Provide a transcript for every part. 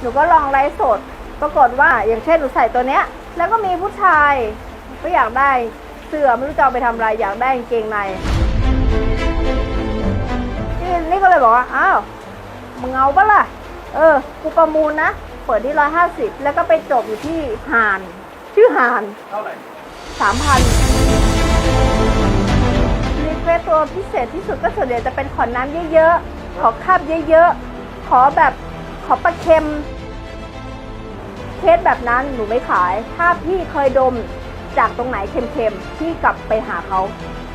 หนูก็ลองไลฟ์สด ปรากฏว่าอย่างเช่นหนูใส่ตัวเนี้ย แล้วก็มีผู้ชายก็อยากได้เสื้อไม่รู้จะเอาไปทำอะไรอยากได้กางเกงในนี่นี่ก็เลยบอกว่าอ้าวมึงเอาปะล่ะ เออ กูประมูลนะ เปิดที่ร้อยห้าสิบแล้วก็ไปจบอยู่ที่หาน ชื่อหานเท่าไหร่สามพันรีเควสตัวพิเศษที่สุดก็ส่วนใหญ่จะเป็นขอน้ำเยอะๆ ขอคาบเยอะๆ ขอแบบข อปลาเค็ม เคสแบบนั้นหนูไม่ขาย ถ้าพี่เคยดมจากตรงไหนเค็มๆพี่กลับไปหาเขา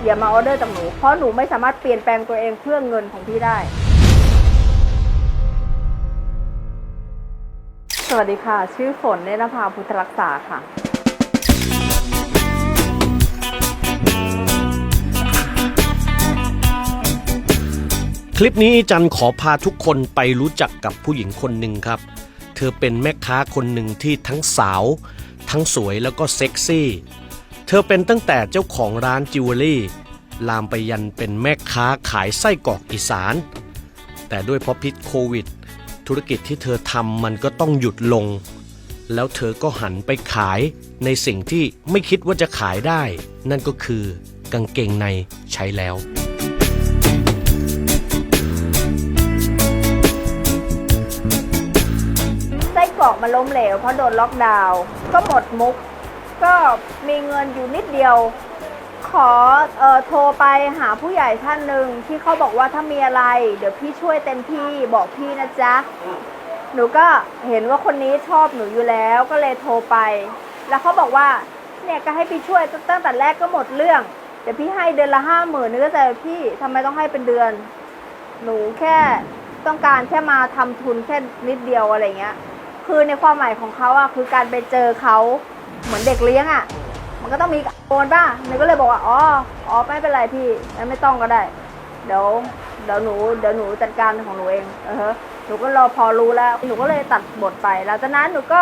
อย่ามาออเดอร์จากหนู เพราะหนูไม่สามารถเปลี่ยนแปลงตัวเองเพื่อเงินของพี่ได้ สวัสดีค่ะ ชื่อฝนเนตรภาพุทธรักษาค่ะ คลิปนี้จันขอพาทุกคนไปรู้จักกับผู้หญิงคนหนึ่งครับ เธอเป็นแม่ค้าคนหนึ่งที่ทั้งสาว ทั้งสวยแล้วก็เซ็กซี่ เธอเป็นตั้งแต่เจ้าของร้านจิวเวลรี่ ลามไปยันเป็นแม่ค้าขายไส้กรอกอีสาน แต่ด้วยเพราะพิษโควิด ธุรกิจที่เธอทำมันก็ต้องหยุดลง แล้วเธอก็หันไปขายในสิ่งที่ไม่คิดว่าจะขายได้ นั่นก็คือกางเกงในใช้แล้ว มันล้มเหลวเพราะโดนล็อกดาวน์ก็หมดมุก ก็มีเงินอยู่นิดเดียว ขอเอ่อโทรไปหาผู้ใหญ่ท่านหนึ่งที่เขาบอกว่าถ้ามีอะไร เดี๋ยวพี่ช่วยเต็มที่บอกพี่นะจ๊ะ หนูก็เห็นว่าคนนี้ชอบหนูอยู่แล้วก็เลยโทรไป แล้วเขาบอกว่าเนี่ยก็ให้พี่ช่วยตั้งแต่แรกก็หมดเรื่อง เดี๋ยวพี่ให้เดือนละห้าหมื่นนึกแต่พี่ทำไมต้องให้เป็นเดือน หนูแค่ต้องการแค่มาทำทุนแค่นิดเดียวอะไรเงี้ย คือในความหมายของเขาอะคือการไปเจอเขาเหมือนเด็กเลี้ยงอะมันก็ต้องมีโอนป่ะหนูก็เลยบอกว่าอ๋ออ๋อไม่เป็นไรพี่ไม่ต้องก็ได้ เดี๋ยวเดี๋ยวหนูเดี๋ยวหนูจัดการของหนูเองเออหนูก็รอพอรู้แล้ว หนูก็เลยตัดบทไปหลังจากนั้นหนูก็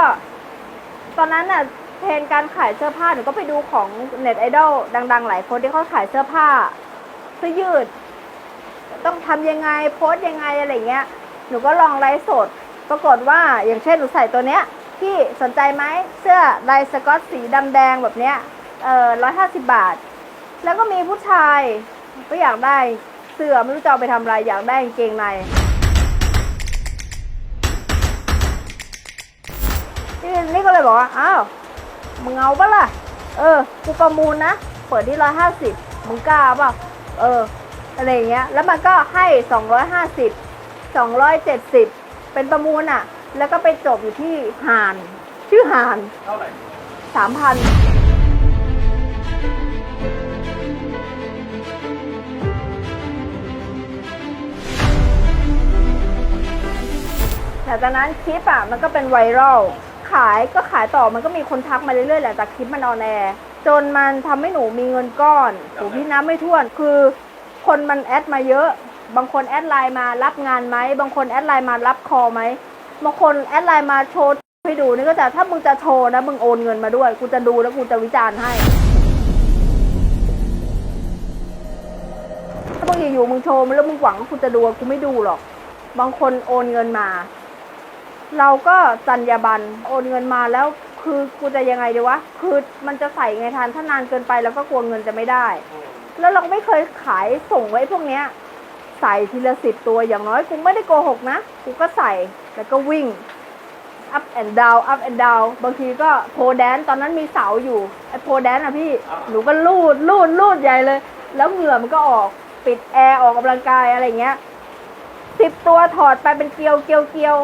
ตอนนั้นน่ะเทรนการขายเสื้อผ้าหนูก็ไปดูของเน็ตไอดอลดัง ๆ หลายคนที่เขาขายเสื้อผ้าเสื้อยืด ต้องทำยังไงโพสต์ยังไงอะไรเงี้ย หนูก็ลองไลฟ์สด ปรากฏว่าอย่างเช่นหนูใส่ตัวเนี้ยพี่สนใจไหมเสื้อลายสกอตสีดำแดงแบบเนี้ยเออร้อยห้าสิบบาท แล้วก็มีผู้ชายก็อยากได้เสื้อไม่รู้จะเอาไปทำอะไรอยากได้กางเกงในนี่นี่ก็เลยบอกว่าอ้าวมึงเอาปะล่ะ เออกูประมูลนะ เปิดที่ร้อยห้าสิบมึงกล้าเปล่าเอออะไรอย่างเงี้ย แล้วมันก็ให้สองร้อยห้าสิบสองร้อยเจ็ดสิบ เป็นประมูลอะ แล้วก็ไปจบอยู่ที่หาน ชื่อหานเท่าไหร่สามพันแต่ตอนนั้นคลิปอะมันก็เป็นไวรัลขายก็ขายต่อมันก็มีคนทักมาเรื่อยๆแหละจากคลิปมันออนแอร์จนมันทำให้หนูมีเงินก้อนโหพี่น้ำไม่ท่วนคือ คนมันแอดมาเยอะ บางคนแอดไลน์มารับงานไหมบางคนแอดไลน์มารับคอไหมบางคนแอดไลน์มาโชว์ให้ดูนี่ก็จะถ้ามึงจะโชว์นะมึงโอนเงินมาด้วยกูจะดูแล้วกูจะวิจารณ์ให้ถ้ามึงอยู่ๆมึงโชว์มาแล้วมึงหวังว่ากูจะดูกูไม่ดูหรอก บางคนโอนเงินมา เราก็จัญญาบันโอนเงินมาแล้วคือกูจะยังไงดีวะ คือมันจะใส่ไงทันถ้านานเกินไปแล้วก็กลัวเงินจะไม่ได้ แล้วเราไม่เคยขายส่งไว้พวกเนี้ย ใส่ทีละสิบตัวอย่างน้อยกูไม่ได้โกหกนะกูก็ใส่แล้วก็วิ่ง up and down up and down บางทีก็โพแดนตอนนั้นมีเสาอยู่ไอ้โพแดนอะพี่หนูก็ลูดลูดลูดใหญ่เลย แล้วเหงื่อมันก็ออกปิดแอร์ออกกำลังกายอะไรเงี้ยสิบตัวถอดไปเป็นเกลียวเกลียวเกลียว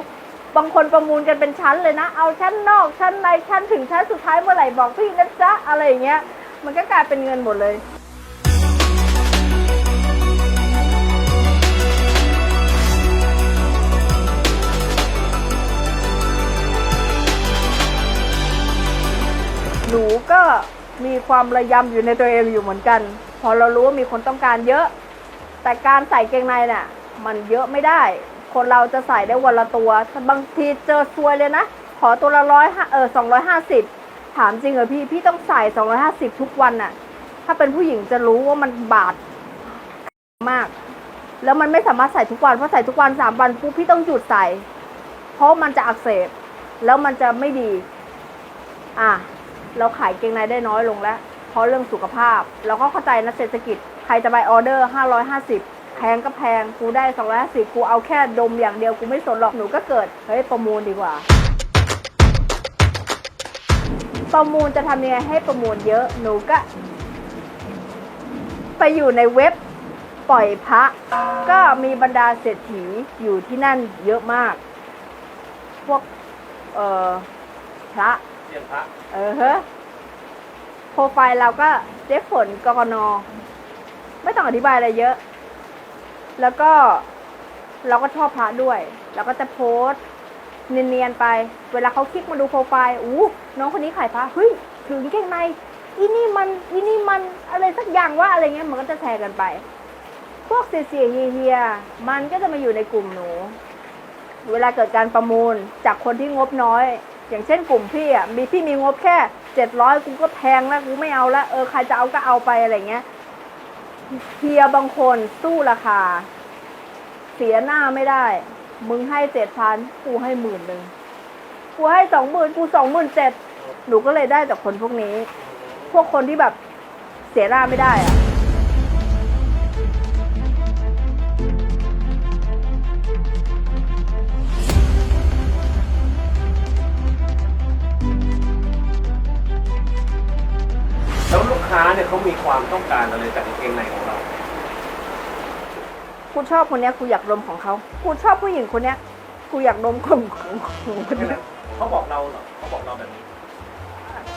บางคนประมูลกันเป็นชั้นเลยนะ เอาชั้นนอกชั้นในชั้นถึงชั้นสุดท้ายเมื่อไหร่บอกพี่นะจ๊ะอะไรอย่างเงี้ย มันก็กลายเป็นเงินหมดเลย หนูก็มีความระยำอยู่ในตัวเองอยู่เหมือนกัน พอเรารู้ว่ามีคนต้องการเยอะ แต่การใส่เกงในน่ะ มันเยอะไม่ได้ คนเราจะใส่ได้วันละตัวบางทีเจอซวยเลยนะ ขอตัวละร้อยเออสองร้อยห้าสิบถามจริงเหรอพี่พี่ต้องใส่สองร้อยห้าสิบทุกวันน่ะ ถ้าเป็นผู้หญิงจะรู้ว่ามันบาดมาก แล้วมันไม่สามารถใส่ทุกวันเพราะใส่ทุกวันสามวันปุ๊บพี่ต้องหยุดใส่ เพราะมันจะอักเสบแล้วมันจะไม่ดี อะ เราขายเกงในได้น้อยลงแล้ว เพราะเรื่องสุขภาพ เราก็เข้าใจนะเศรษฐกิจ ใครจะไปออเดอร์ 550 แพงก็แพง กูได้ 250 กูเอาแค่ดมอย่างเดียว กูไม่สนหรอก หนูก็เกิด เฮ้ย ประมูลดีกว่า ประมูลจะทำยังไงให้ประมูลเยอะ หนูก็ ไปอยู่ในเว็บปล่อยพระ ก็มีบรรดาเศรษฐีอยู่ที่นั่นเยอะมาก พวก เอ่อ พระ เรียนพระเออฮะโปรไฟล์เราก็เจ๊ฝนกกนไม่ต้องอธิบายอะไรเยอะ แล้วก็เราก็ชอบพระด้วย เราก็จะโพสเนียนๆไป เวลาเขาคลิกมาดูโปรไฟล์อู้น้องคนนี้ขายพระเฮ้ยถึงเก่งในอีนี่มันอีนี่มันอะไรสักอย่างว่าอะไรเงี้ยมันก็จะแชร์กันไป พวกเสียเฮียมันก็จะมาอยู่ในกลุ่มหนู เวลาเกิดการประมูลจากคนที่งบน้อย อย่างเช่นกลุ่มพี่อะมีพี่มีงบแค่เจ็ดร้อยกูก็แพงแล้วกูไม่เอาละเออใครจะเอาก็เอาไปอะไรเงี้ยเฮียบางคนสู้ราคา เสียหน้าไม่ได้ มึงให้เจ็ดพันกูให้หมื่นหนึ่งกูให้สองหมื่นกูสองหมื่นเจ็ดหนูก็เลยได้จากคนพวกนี้ พวกคนที่แบบเสียหน้าไม่ได้อะ ค้าเนี่ยเขามีความต้องการอะไรจากกางเกงในของเรา กูชอบคนเนี้ยกูอยากดมของเขากูชอบผู้หญิงคนเนี้ยกูอยากดมของของของคนเนี้ยเขาบอกเราเหรอเขาบอกเราแบบนี้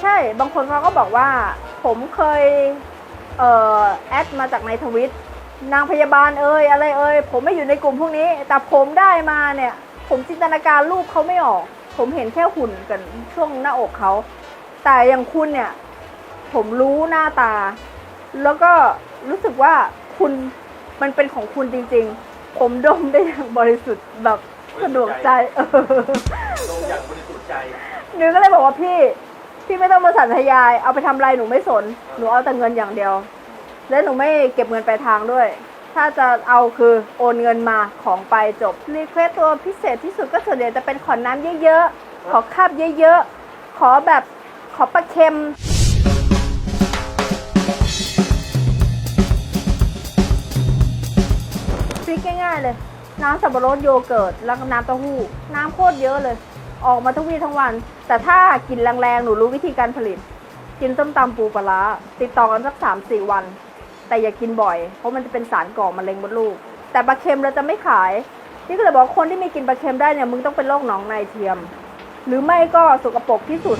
ใช่บางคนเขาก็บอกว่า ผมเคยเอ่อแอดมาจากในทวิตนางพยาบาลเอ่ยอะไรเอ่ยผมไม่อยู่ในกลุ่มพวกนี้ แต่ผมได้มาเนี่ย ผมจินตนาการรูปเขาไม่ออก ผมเห็นแค่หุ่นกันช่วงหน้าอกเขา แต่อย่างคุณเนี่ย ผมรู้หน้าตา แล้วก็รู้สึกว่าคุณมันเป็นของคุณจริง ๆ ผมดมได้อย่างบริสุทธิ์แบบสะดวกใจเออลงอย่างบริสุทธิ์ใจหนูก็เลยบอกว่าพี่ พี่ไม่ต้องมาสัญญาย เอาไปทำอะไรหนูไม่สน หนูเอาแต่เงินอย่างเดียว และหนูไม่เก็บเงินปลายทางด้วย ถ้าจะเอาคือโอนเงินมาของไปจบรีเควสตัวพิเศษที่สุดก็ส่วนใหญ่จะเป็นขอน้ำเยอะๆ ขอคาบเยอะๆ ขอแบบขอปลาเค็ม ริกง่ายๆเลย น้ำสับปะรดโยเกิร์ตแล้วก็น้ำเต้าหู้ น้ำโคตรเยอะเลย ออกมาทุกวี่ทั้งวัน แต่ถ้ากินแรงๆ หนูรู้วิธีการผลิต กินส้มตำปูปลาร้าติดต่อกันสักสามสี่วัน แต่อย่ากินบ่อย เพราะมันจะเป็นสารก่อมะเร็งมดลูก แต่ปลาเค็มเราจะไม่ขาย นี่ก็เลยบอกคนที่มีกินปลาเค็มได้เนี่ยมึงต้องเป็นโรคหนองในเทียม หรือไม่ก็สกปรกที่สุด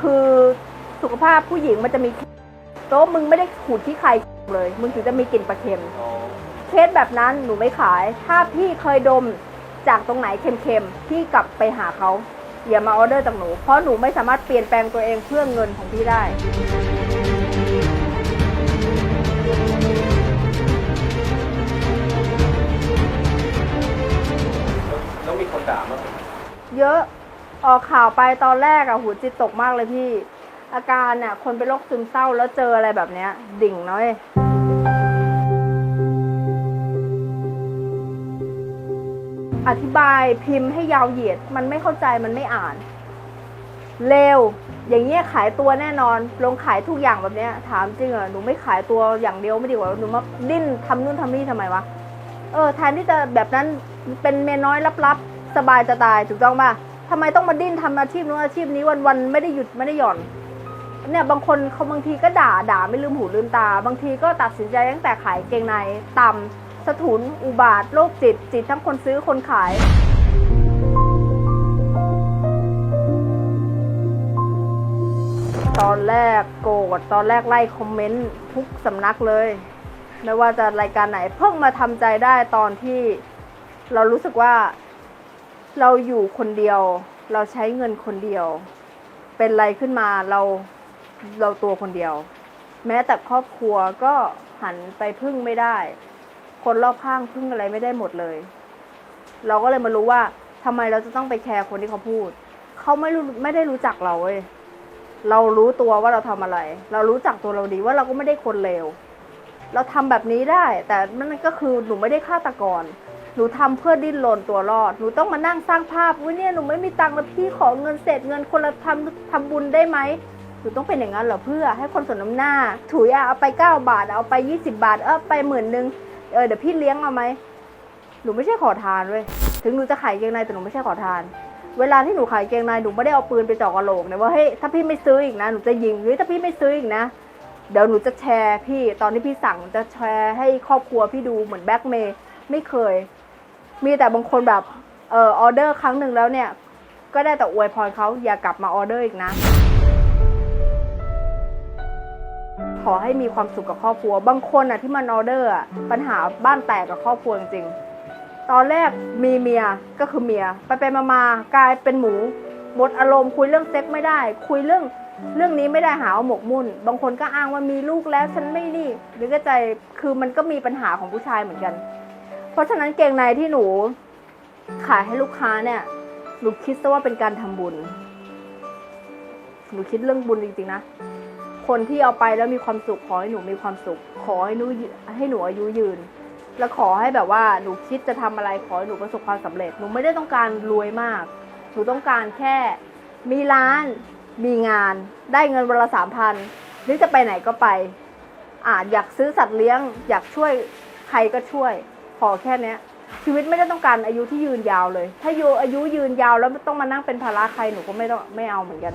คือสุขภาพผู้หญิงมันจะมี โต๊ะมึงไม่ได้ขูดที่ใครเลย มึงถึงจะมีกลิ่นปลาเค็ม เคสแบบนั้นหนูไม่ขาย ถ้าพี่เคยดมจากตรงไหนเค็มๆ พี่กลับไปหาเขาอย่ามาออเดอร์จากหนู เพราะหนูไม่สามารถเปลี่ยนแปลงตัวเองเพื่อเงินของพี่ได้แล้วมีคนด่ามั้งเยอะออกข่าวไปตอนแรกอะหูจิตตกมากเลยพี่ อาการเนี่ยคนเป็นโรคซึมเศร้าแล้วเจออะไรแบบเนี้ย ดิ่งน้อยอธิบายพิมพ์ให้ยาวเหยียด มันไม่เข้าใจมันไม่อ่าน เร็ว อย่างเงี้ยขายตัวแน่นอน ลงขายทุกอย่างแบบเนี้ย ถามจริงเหรอหนูไม่ขายตัวอย่างเดียวไม่ดีกว่าหนูมาดิ้นทำนู่นทำนี่ทำไมวะเออแทนที่จะแบบนั้นเป็นเมียน้อยลับๆสบายจะตายถูกต้องป่ะทำไมต้องมาดิ้นทำอาชีพนู้นอาชีพนี้วันๆไม่ได้หยุดไม่ได้หย่อน เนี่ยบางคนเขาบางทีก็ด่าด่าไม่ลืมหูลืมตา บางทีก็ตัดสินใจตั้งแต่ขายเกงในต่ำสะทุนอุบาทโรคจิตจิตทั้งคนซื้อคนขายตอนแรกโกรธตอนแรกไล่คอมเมนต์ทุกสำนักเลย ไม่ว่าจะรายการไหนเพิ่งมาทำใจได้ตอนที่เรารู้สึกว่าเราอยู่คนเดียว เราใช้เงินคนเดียว เป็นไรขึ้นมาเรา เราตัวคนเดียว แม้แต่ครอบครัวก็หันไปพึ่งไม่ได้ คนรอบข้างพึ่งอะไรไม่ได้หมดเลย เราก็เลยมารู้ว่าทำไมเราจะต้องไปแคร์คนที่เขาพูด เขาไม่รู้ไม่ได้รู้จักเราเว้ยเรารู้ตัวว่าเราทำอะไร เรารู้จักตัวเราดีว่าเราก็ไม่ได้คนเลวเราทำแบบนี้ได้ แต่นั่นก็คือหนูไม่ได้ฆาตกรหนูทำเพื่อดิ้นรนตัวรอด หนูต้องมานั่งสร้างภาพว่าเนี่ยหนูไม่มีตังค์แล้วพี่ขอเงินเศษเงินคนละทำทำบุญได้ไหม หนูต้องเป็นอย่างนั้นเหรอเพื่อให้คนสนน้ำหน้า ถุยอะเอาไป 9 บาท เอาไป 20 บาท เออไปหมื่นหนึ่งเออเดี๋ยวพี่เลี้ยงเอาไหมหนูไม่ใช่ขอทานเว้ยถึงหนูจะขายเกงในแต่หนูไม่ใช่ขอทาน เวลาที่หนูขายเกงในหนูไม่ได้เอาปืนไปเจ่อกระโหลกนะว่าเฮ้ยถ้าพี่ไม่ซื้ออีกนะหนูจะยิงหรือถ้าพี่ไม่ซื้ออีกนะเดี๋ยวหนูจะแชร์พี่ตอนที่พี่สั่งจะแชร์ให้ครอบครัวพี่ดูเหมือนแบ็กเมย์ไม่เคย มีแต่บางคนแบบเออออเดอร์ครั้งหนึ่งแล้วเนี่ย ก็ได้แต่อวยพรเขาอย่ากลับมาออเดอร์อีกนะ อให้มีความสุขกับครอบครัว บางคนอะที่มันออเดอร์อะปัญหาบ้านแตกกับครอบครัวจริงๆตอนแรกมีเมียก็คือเมีย ไปไปมามากลายเป็นหมูหมดอารมณ์คุยเรื่องเซ็กไม่ได้ คุยเรื่องเรื่องนี้ไม่ได้หาว่าหมกมุ่น บางคนก็อ้างว่ามีลูกแล้วฉันไม่นี่ หรือก็ใจคือมันก็มีปัญหาของผู้ชายเหมือนกัน เพราะฉะนั้นเกงในที่หนูขายให้ลูกค้าเนี่ยหนูคิดซะว่าเป็นการทำบุญหนูคิดเรื่องบุญจริงๆนะ คนที่เอาไปแล้วมีความสุขขอให้หนูมีความสุข ขอให้หนูให้หนูอายุยืน แล้วขอให้แบบว่าหนูคิดจะทำอะไรขอให้หนูประสบความสำเร็จ หนูไม่ได้ต้องการรวยมาก หนูต้องการแค่ มีร้าน มีงาน ได้เงินวันละสามพันหรือจะไปไหนก็ไปอ่าอยากซื้อสัตว์เลี้ยง อยากช่วยใครก็ช่วย ขอแค่เนี้ย ชีวิตไม่ได้ต้องการอายุที่ยืนยาวเลย ถ้าโยอายุยืนยาวแล้วต้องมานั่งเป็นภาระใครหนูก็ไม่ต้องไม่เอาเหมือนกัน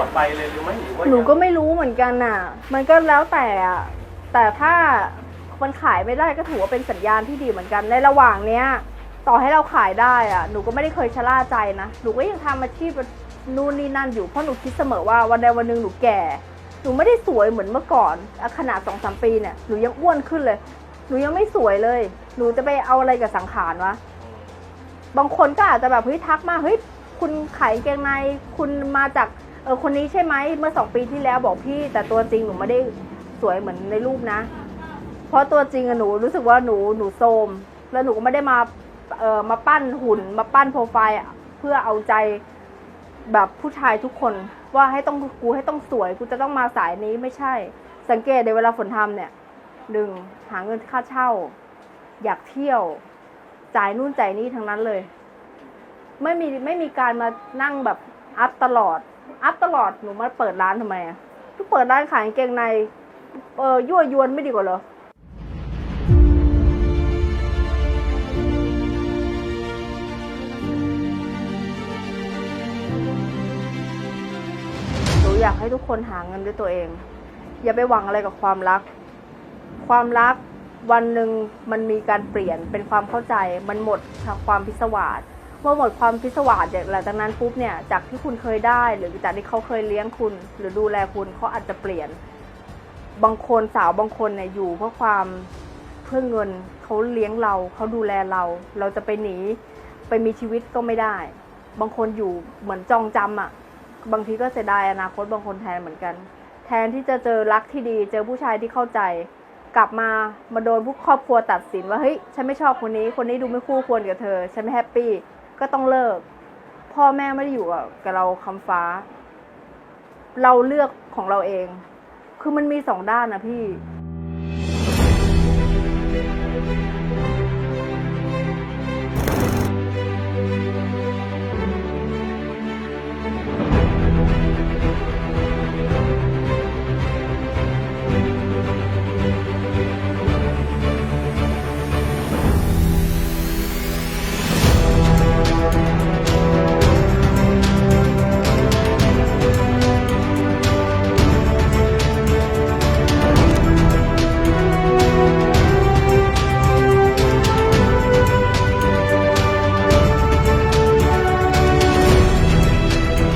อดไปเลยหรือไม่หรือว่าหนูก็ไม่รู้เหมือนกันน่ะ มันก็แล้วแต่อะแต่ถ้ามันขายไม่ได้ก็ถือว่าเป็นสัญญาณที่ดีเหมือนกัน ในระหว่างเนี้ย ต่อให้เราขายได้อะหนูก็ไม่ได้เคยชะล่าใจนะ หนูก็ยังทำอาชีพนู่นนี่นั่นอยู่ เพราะหนูคิดเสมอว่าวันใดวันหนึ่งหนูแก่ หนูไม่ได้สวยเหมือนเมื่อก่อนอะขนาดสองสามปีเนี่ย หนูยังอ้วนขึ้นเลย หนูยังไม่สวยเลย หนูจะไปเอาอะไรกับสังขารวะ บางคนก็อาจจะแบบเฮ้ยทักมาเฮ้ยคุณขายกางเกงในคุณมาจาก เออคนนี้ใช่ไหมเมื่อสองปีที่แล้วบอกพี่ แต่ตัวจริงหนูไม่ได้สวยเหมือนในรูปนะ เพราะตัวจริงอะหนูรู้สึกว่าหนูหนูโทรมแล้วหนูก็ไม่ได้มาเออมาปั้นหุ่นมาปั้นโปรไฟล์อะเพื่อเอาใจแบบผู้ชายทุกคน ว่าให้ต้องกูให้ต้องสวยกูจะต้องมาสายนี้ไม่ใช่ สังเกตในเวลาฝนทำเนี่ยหนึ่งหาเงินค่าเช่า อยากเที่ยวจ่ายนู่นจ่ายนี่ทั้งนั้นเลย ไม่มีไม่มีการมานั่งแบบอัพตลอด อัพตลอดหนูมาเปิดร้านทำไมอะก็เปิดร้านขายกางเกงในเออยั่วยวนไม่ดีกว่าเหรอหนูอยากให้ทุกคนหาเงินด้วยตัวเอง อย่าไปหวังอะไรกับความรัก ความรักวันหนึ่งมันมีการเปลี่ยนเป็นความเข้าใจมันหมดความพิศวาส เมื่อหมดความพิศวาสจากหลังจากนั้นปุ๊บเนี่ยจากที่คุณเคยได้ หรือจากที่เขาเคยเลี้ยงคุณ หรือดูแลคุณเขาอาจจะเปลี่ยน บางคนสาวบางคนเนี่ยอยู่เพราะความเพื่อเงินเขาเลี้ยงเราเขาดูแลเรา เราจะไปหนีไปมีชีวิตก็ไม่ได้ บางคนอยู่เหมือนจองจำอะ บางทีก็เสียดายอนาคตบางคนแทนเหมือนกัน แทนที่จะเจอรักที่ดี เจอผู้ชายที่เข้าใจ กลับมามาโดนผู้ครอบครัวตัดสินว่าเฮ้ยฉันไม่ชอบคนนี้ คนนี้ดูไม่คู่ควรกับเธอ ฉันไม่แฮปปี้ ก็ต้องเลิก พ่อแม่ไม่ได้อยู่กับเราคำฟ้า เราเลือกของเราเอง คือมันมีสองด้านนะพี่